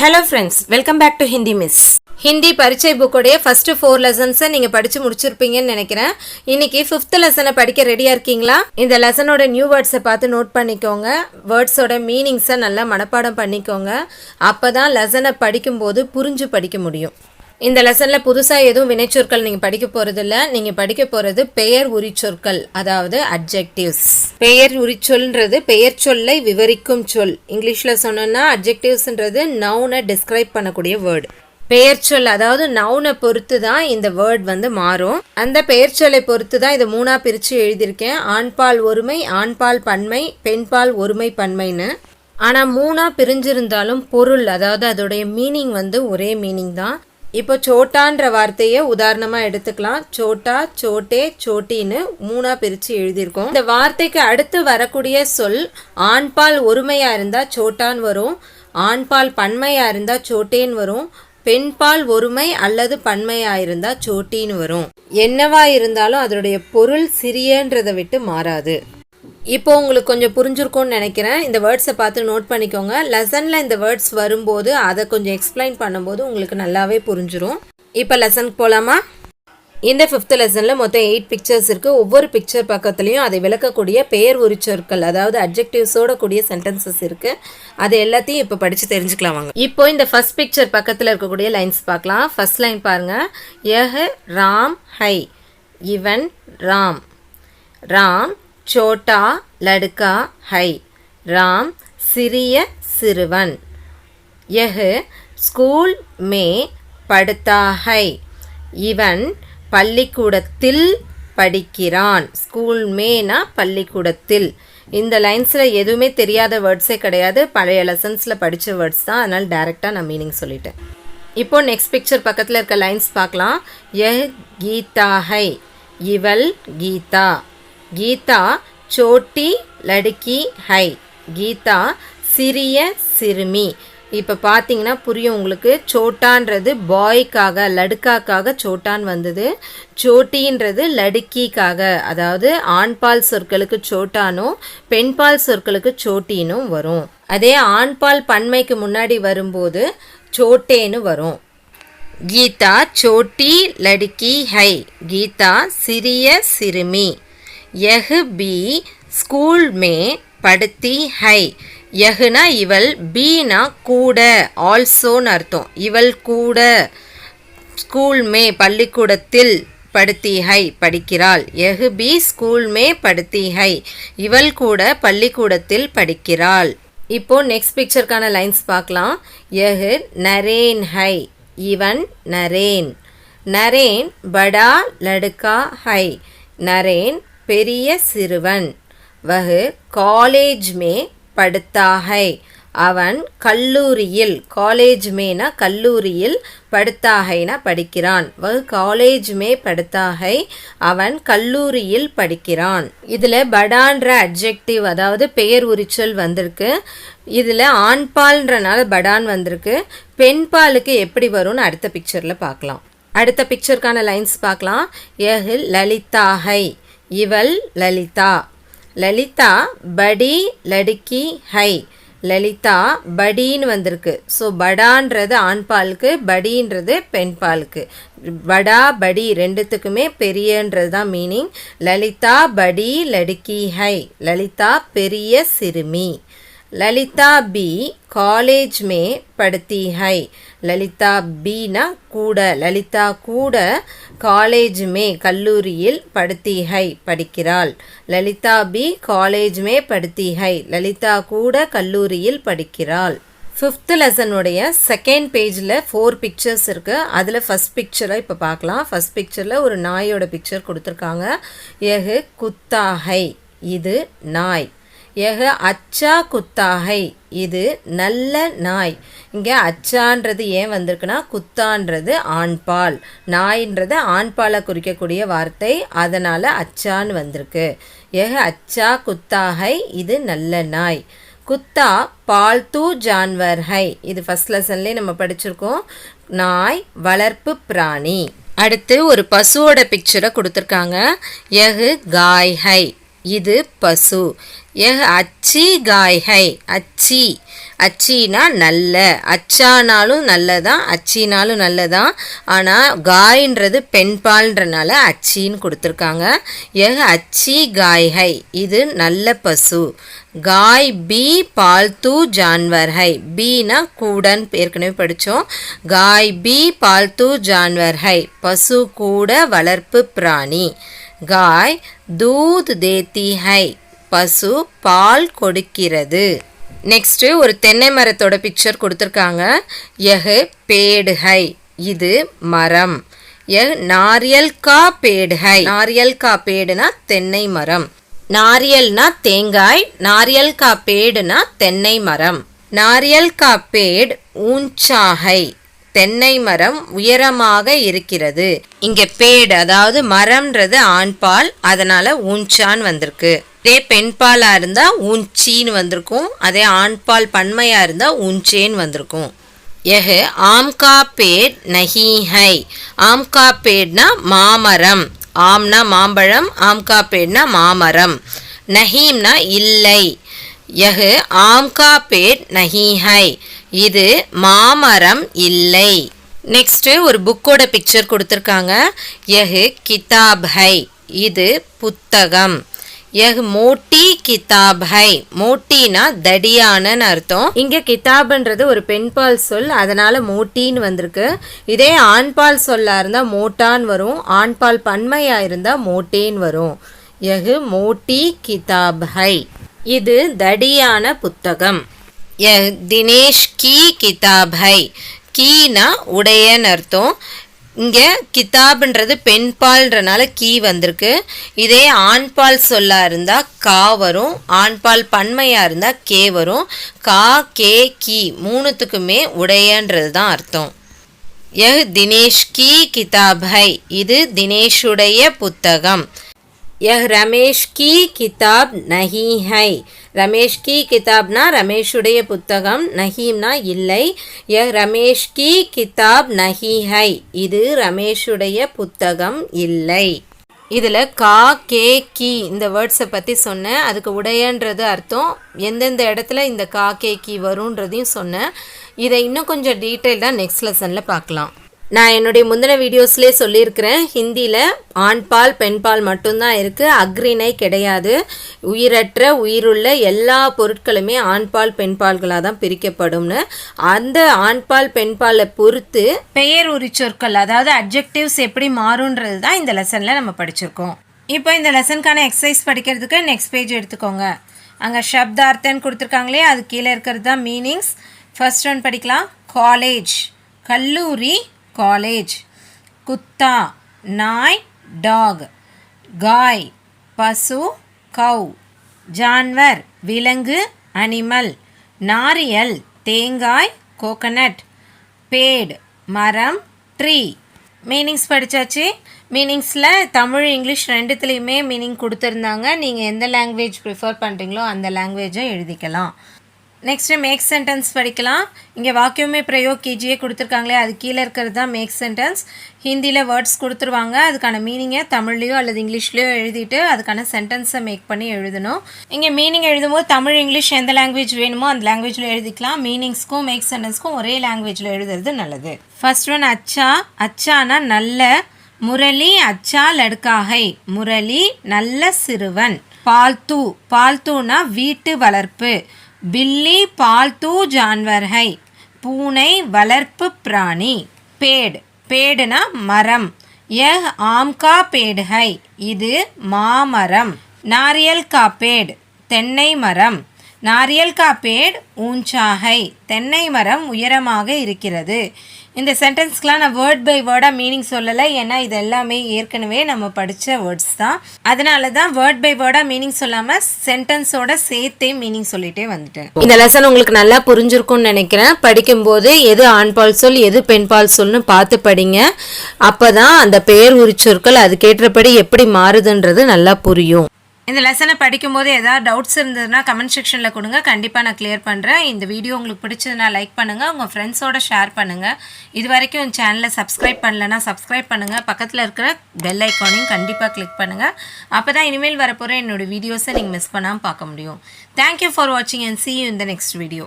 Hello friends welcome back to Hindi miss Hindi பரீட்சை புக்கோடைய first four லெசன்ஸை நீங்கள் படித்து முடிச்சிருப்பீங்கன்னு நினைக்கிறேன். இன்னைக்கு ஃபிஃப்த் லெசனை படிக்க ரெடியாக இருக்கீங்களா? இந்த லெசனோட நியூ வேர்ட்ஸை பார்த்து நோட் பண்ணிக்கோங்க. வேர்ட்ஸோட மீனிங்ஸை நல்லா மனப்பாடம் பண்ணிக்கோங்க. அப்போ தான் லெசனை படிக்கும்போது புரிஞ்சு படிக்க முடியும். இந்த லெசனில் புதுசாக எதுவும் வினைச்சொற்கள் நீங்கள் படிக்க போகிறதில்ல நீங்கள் படிக்க போகிறது பெயர் உரிச்சொற்கள் அதாவது அட்ஜெக்டிவ்ஸ் பெயர் உரிச்சொல்ன்றது பெயர் சொல்லை விவரிக்கும் சொல். இங்கிலீஷில் சொன்னோன்னா அட்ஜெக்டிவ்ஸ்ன்றது நவுனை டிஸ்கிரைப் பண்ணக்கூடிய வேர்டு பெயர் சொல் அதாவது நவுனை பொறுத்து தான் இந்த வேர்ட் வந்து மாறும். அந்த பெயர் சொல்லை பொறுத்து தான் இதை மூணாக பிரித்து எழுதியிருக்கேன். ஆண்பால் ஒருமை ஆண்பால் பன்மை பெண்பால் ஒருமை பன்மைன்னு. ஆனால் மூணாக பிரிஞ்சிருந்தாலும் பொருள் அதாவது அதோடைய மீனிங் வந்து ஒரே மீனிங் தான். இப்போ சோட்டான்ற வார்த்தையை உதாரணமாக எடுத்துக்கலாம். சோட்டா சோட்டே சோட்டின்னு மூணாக பிரித்து எழுதியிருக்கோம். இந்த வார்த்தைக்கு அடுத்து வரக்கூடிய சொல் ஆண்பால் ஒருமையாக இருந்தால் சோட்டான் வரும் ஆண்பால் பன்மையாக இருந்தால் சோட்டேன்னு வரும் பெண்பால் ஒருமை அல்லது பன்மையாக இருந்தால் சோட்டின்னு வரும். என்னவா இருந்தாலும் அதனுடைய பொருள் சிறியன்றதை விட்டு மாறாது. இப்போ உங்களுக்கு கொஞ்சம் புரிஞ்சிருக்கும்னு நினைக்கிறேன். இந்த வேர்ட்ஸை பார்த்து நோட் பண்ணிக்கோங்க. லெசனில் இந்த வேர்ட்ஸ் வரும்போது அதை கொஞ்சம் எக்ஸ்பிளைன் பண்ணும்போது உங்களுக்கு நல்லாவே புரிஞ்சிடும் இப்போ லெசனுக்கு போகலாமா இந்த ஃபிஃப்த் லெசனில் மொத்தம் எயிட் பிக்சர்ஸ் இருக்குது ஒவ்வொரு பிக்சர் பக்கத்துலேயும் அதை விளக்கக்கூடிய பெயர் உரிச்சொற்கள் அதாவது அட்ஜெக்டிவ்ஸோட கூடிய சென்டென்சஸ் இருக்குது அது எல்லாத்தையும் இப்போ படித்து தெரிஞ்சுக்கலாம் வாங்க. இப்போ இந்த ஃபஸ்ட் பிக்சர் பக்கத்தில் இருக்கக்கூடிய லைன்ஸ் பார்க்கலாம். ஃபர்ஸ்ட் லைன் பாருங்கள் எஹ ராம் ஹை. இவன் ராம். ராம் சோட்டா லடுக்கா ஹை. ராம் சிறிய சிறுவன். यह ஸ்கூல் மே படுத்தா ஹை. இவன் பள்ளிக்கூடத்தில் படிக்கிறான். ஸ்கூல் மேனா பள்ளிக்கூடத்தில். இந்த லைன்ஸில் எதுவுமே தெரியாத வேர்ட்ஸே கிடையாது. பழைய லெசன்ஸில் படித்த வேர்ட்ஸ் தான். அதனால் டேரெக்டாக நான் மீனிங் சொல்லிட்டேன். இப்போ நெக்ஸ்ட் பிக்சர் பக்கத்தில் இருக்க லைன்ஸ் பார்க்கலாம். எ கீதா ஹை. இவள் கீதா. கீதா சோட்டி லடுக்கி ஹை. கீதா சிறிய சிறுமி. இப்போ பார்த்தீங்கன்னா புரியும் உங்களுக்கு. சோட்டான்றது பாய்க்காக லடுக்காக்காக சோட்டான் வந்தது. சோட்டின்றது லடுக்கிக்காக அதாவது ஆண்பால் சொற்களுக்கு சோட்டானும் பெண்பால் சொற்களுக்கு சோட்டினும் வரும். அதே ஆண்பால் பன்மைக்கு முன்னாடி வரும்போது சோட்டேன்னு வரும். கீதா சோட்டி லடுக்கி ஹை. கீதா சிறிய சிறுமி. யஹு பி ஸ்கூல் மே படுத்தி ஹை. யகுனா இவள் பீனா கூட. ஆல்சோன்னு அர்த்தம். இவள் கூட. ஸ்கூல் மே பள்ளிக்கூடத்தில் படுத்தி ஹை படிக்கிறாள். எஹு பி ஸ்கூல் மே படுத்தி ஹை. இவள் கூட பள்ளிக்கூடத்தில் படிக்கிறாள். இப்போ நெக்ஸ்ட் பிக்சருக்கான லைன்ஸ் பார்க்கலாம். எஹு நரேன் ஹை. இவன் நரேன். நரேன் படா லடுக்கா ஹை. நரேன் பெரிய சிறுவன். வகு காலேஜ் மே படுத்தாகை. அவன் கல்லூரியில் காலேஜ் மேனா கல்லூரியில் படுத்தாகைனா படிக்கிறான். வகு காலேஜ் மே படுத்தாகை அவன் கல்லூரியில் படிக்கிறான். இதில் படான்ற அட்ஜெக்டிவ் அதாவது பெயர் உரிச்சல் வந்திருக்கு. இதில் ஆண்பால்ன்றனால படான் வந்திருக்கு. பெண்பாலுக்கு எப்படி வரும்னு அடுத்த பிக்சரில் பார்க்கலாம். அடுத்த பிக்சருக்கான லைன்ஸ் பார்க்கலாம். எஹில் லலிதாஹை இவள் லலிதா. லலிதா படி லடுக்கி ஹை. லலிதா படின்னு வந்திருக்கு. ஸோ படான்றது ஆண்பாலுக்கு படின்றது பெண்பாலுக்கு படா படி ரெண்டுத்துக்குமே பெரியன்றது தான் மீனிங் லலிதா படி லடுக்கி ஹை. லலிதா பெரிய சிறுமி. லலிதா பி காலேஜ் மே படுத்தி ஹை. லலிதா பீனா கூட லலிதா கூட காலேஜ் மே கல்லூரியில் படுத்தி ஹை படிக்கிறாள். லலிதா பி காலேஜ் மே படுத்தி ஹை லலிதா கூட கல்லூரியில் படிக்கிறாள். ஃபிஃப்த் லெசனுடைய செகண்ட் பேஜில் ஃபோர் பிக்சர்ஸ் இருக்குது அதில் ஃபஸ்ட் பிக்சரை இப்போ பார்க்கலாம் ஃபஸ்ட் பிக்சரில் ஒரு நாயோட பிக்சர் கொடுத்துருக்காங்க. எஹு குத்தாஹை இது நாய். எஹ அச்சா குத்தாகை இது நல்ல நாய். இங்கே அச்சான்றது ஏன் வந்திருக்குன்னா குத்தான்றது ஆண்பால். நாயின்றது ஆண்பாலை குறிக்கக்கூடிய வார்த்தை அதனால் அச்சான்னு வந்திருக்கு. எஹ அச்சா குத்தாகை இது நல்ல நாய். குத்தா பால்தூ ஜான்வர் ஹை இது ஃபஸ்ட் லெசன்லேயே நம்ம படிச்சிருக்கோம். நாய் வளர்ப்பு பிராணி. அடுத்து ஒரு பசுவோட பிக்சரை கொடுத்துருக்காங்க. எஹு காய் ஹை இது பசு. எஹ் அச்சி காய் ஹை அச்சி. அச்சினா நல்ல. அச்சானாலும் நல்லதான் அச்சினாலும் நல்லதான் ஆனால் காய்ன்றது பெண்பால்ன்றனால அச்சின்னு கொடுத்துருக்காங்க. எஹ் அச்சி காய்ஹை இது நல்ல பசு. காய் பி பால்து ஜான்வர்ஹை பீனா கூடன் ஏற்கனவே படித்தோம் காய் பி பால்து ஜான்வர் ஹை பசு கூட வளர்ப்பு பிராணி. காய் தூத் தேத்தி ஹை. பசு பால் கொடுக்கிறது. நெக்ஸ்ட்டு ஒரு தென்னை மரத்தோட பிக்சர் கொடுத்துருக்காங்க. எஹு பேடு ஹை. இது மரம். எஹ் நாரியல் கா பேடு ஹை. நாரியல் கா பேடுனா தென்னை மரம். நாரியல்னா தேங்காய். நாரியல் கா பேடுனா தென்னை மரம். நாரியல் கா பேட் ஊஞ்சாகை தென்னை மரம் உயரமாக இருக்கிறது. இங்க பேடு அதாவது மரம்ன்றது ஆண்பால் அதனால ஊஞ்சான் வந்திருக்கு. இதே பெண்பாலா இருந்தா ஊஞ்சின்னு வந்திருக்கும் அதே ஆண்பால் பன்மையா இருந்தா ஊஞ்சேன்னு வந்திருக்கும். எஹு ஆம்கா பேட் நஹி ஹை ஆம்கா பேட்னா மாமரம். ஆம்னா மாம்பழம் ஆம்கா பேட்னா மாமரம். நஹீம்னா இல்லை. எஹு ஆம்கா பேட் நஹி ஹை இது மாமரம் இல்லை. நெக்ஸ்ட்டு ஒரு புக்கோட பிக்சர் கொடுத்துருக்காங்க. எஹு கிதாப் ஹை. இது புத்தகம். யஹ் மோட்டி கிதாப் ஹை. மோட்டினா தடியானன்னு அர்த்தம். இங்க கிதாப்ன்றது ஒரு பெண்பால் சொல். அதனால மோட்டின்னு வந்திருக்கு. இதே ஆண்பால் சொல்லா இருந்தா மோட்டான் வரும். ஆண்பால் பன்மையா இருந்தா மோட்டேன்னு வரும். எஹு மோட்டி கிதாப் ஹை. இது தடியான புத்தகம். தினேஷ் கி கிதாப். ஹை கீனா உடையன்னு அர்த்தம். இங்கே கிதாப்ன்றது பெண்பால்ன்றனால கீ வந்திருக்கு. இதே ஆண்பால் சொல்லாக இருந்தால் கா வரும். ஆண்பால் பன்மையாக இருந்தால் கே வரும். கா கே கி மூணுத்துக்குமே உடையன்றது தான் அர்த்தம். எஹ் தினேஷ் கி கிதாப். ஹை இது தினேஷுடைய புத்தகம். யஹ் ரமேஷ் கி கிதாப் நஹி ஹை ரமேஷ் கி கிதாப்னா ரமேஷுடைய புத்தகம் நஹீம்னா இல்லை। யஹ் ரமேஷ் கி கிதாப் நஹி ஹை இது ரமேஷுடைய புத்தகம் இல்லை। இதில் கா கே கி இந்த வேர்ட்ஸை பற்றி சொன்னேன். அதுக்கு உடையன்றது அர்த்தம். எந்தெந்த இடத்துல இந்த கா கே கி வரும்ன்றதையும் சொன்னேன். இதை இன்னும் கொஞ்சம் டீட்டெயில்டாக நெக்ஸ்ட் லெசனில் பார்க்கலாம். நான் என்னுடைய முந்தின வீடியோஸ்லேயே சொல்லியிருக்கிறேன். ஹிந்தியில் ஆண்பால் பெண்பால் மட்டும்தான் இருக்குது அக்ரிணை கிடையாது. உயிரற்ற உயிருள்ள எல்லா பொருட்களுமே ஆண்பால் பெண்பால்களாக தான் பிரிக்கப்படும்னு. அந்த ஆண்பால் பெண்பாலை பொறுத்து பெயர் உரிச்சொற்கள் அதாவது அப்ஜெக்டிவ்ஸ் எப்படி மாறுன்றது தான் இந்த லெசனில் நம்ம படிச்சிருக்கோம். இப்போ இந்த லெசனுக்கான எக்ஸசைஸ் படிக்கிறதுக்கு நெக்ஸ்ட் பேஜ் எடுத்துக்கோங்க. அங்கே ஷப்தார்த்தன் கொடுத்துருக்காங்களே அது கீழே இருக்கிறது தான் மீனிங்ஸ் ஃபர்ஸ்ட் ஒன் படிக்கலாம். காலேஜ் கல்லூரி. காலேஜ் குத்தா நாய் டாக் காய் பசு கவ் ஜான்வர் விலங்கு அனிமல் நாரியல் தேங்காய் கோகனட் பேடு மரம் ட்ரீ மீனிங்ஸ் படித்தாச்சு மீனிங்ஸில் தமிழ் இங்கிலீஷ் ரெண்டுத்துலேயுமே மீனிங் கொடுத்துருந்தாங்க. நீங்கள் எந்த லாங்குவேஜ் ப்ரிஃபர் பண்ணுறீங்களோ அந்த லாங்குவேஜை எழுதிக்கலாம். நெக்ஸ்ட்டு மேக் சென்டென்ஸ் படிக்கலாம். இங்கே வாக்கியமே பிரயோக் கேஜியே கொடுத்துருக்காங்களே அது கீழே இருக்கிறது தான் மேக் சென்டென்ஸ் ஹிந்தியில் வேர்ட்ஸ் கொடுத்துருவாங்க அதுக்கான மீனிங்கை தமிழ்லேயோ அல்லது இங்கிலீஷ்லேயோ எழுதிட்டு அதுக்கான சென்டென்ஸை மேக் பண்ணி எழுதணும். இங்கே மீனிங் எழுதும்போது தமிழ் இங்கிலீஷ் எந்த லாங்குவேஜ் வேணுமோ அந்த லாங்குவேஜில் எழுதிக்கலாம். மீனிங்ஸ்க்கும் மேக் சென்டென்ஸ்க்கும் ஒரே லாங்குவேஜில் எழுதுறது நல்லது. ஃபர்ஸ்ட் ஒன் அச்சா. அச்சானா நல்ல. முரளி அச்சா லடுக்காகை. முரளி நல்ல சிறுவன். பால்தூ. பால்தூனா வீட்டு வளர்ப்பு. பில்லி பால்தூ ஜான்வர்ஹை பூனை வளர்ப்பு பிராணி பேடு பேடுனா மரம் எஹ் ஆம்கா பேடு ஹை இது மாமரம் நாரியல் காப்பேடு தென்னை மரம். நாரியல் கா பேட் ஊஞ்சாகை தென்னை மரம் உயரமாக இருக்கிறது. இந்த சென்டென்ஸ்க்கெலாம் நான் வேர்ட் பை வேர்டாக மீனிங் சொல்லலை. ஏன்னா இது எல்லாமே ஏற்கனவே நம்ம படித்த வேர்ட்ஸ் தான். அதனால தான் வேர்ட் பை வேர்டாக மீனிங் சொல்லாமல் சென்டென்ஸோட சேர்த்தே மீனிங் சொல்லிட்டே வந்துட்டேன். இந்த லெசன் உங்களுக்கு நல்லா புரிஞ்சிருக்கும்னு நினைக்கிறேன். படிக்கும்போது எது ஆண்பால் சொல் எது பெண்பால் சொல்னு பார்த்து படிங்க. அப்போ தான் அந்த பெயர் உரிச்சொற்கள் அதுக்கேற்றபடி எப்படி மாறுதுன்றது நல்லா புரியும். இந்த லெசனை படிக்கும்போது ஏதாவது டவுட்ஸ் இருந்ததுன்னா கமெண்ட் செக்ஷனில் கொடுங்க. கண்டிப்பாக நான் கிளியர் பண்ணுறேன் இந்த வீடியோ உங்களுக்கு பிடிச்சதுன்னா லைக் பண்ணுங்கள் உங்கள் ஃப்ரெண்ட்ஸோட ஷேர் பண்ணுங்கள் இது வரைக்கும் என் சேனலை சப்ஸ்கிரைப் பண்ணலன்னா சப்ஸ்கிரைப் பண்ணுங்கள் பக்கத்தில் இருக்கிற பெல் ஐக்கானையும் கண்டிப்பாக கிளிக் பண்ணுங்கள் அப்போ தான் இனிமேல் வரப்போகிற என்னோட வீடியோஸை நீங்கள் மிஸ் பண்ணாமல் பார்க்க முடியும். தேங்க்யூ ஃபார் வாட்சிங் அண்ட் சி யூ இந்த நெக்ஸ்ட் வீடியோ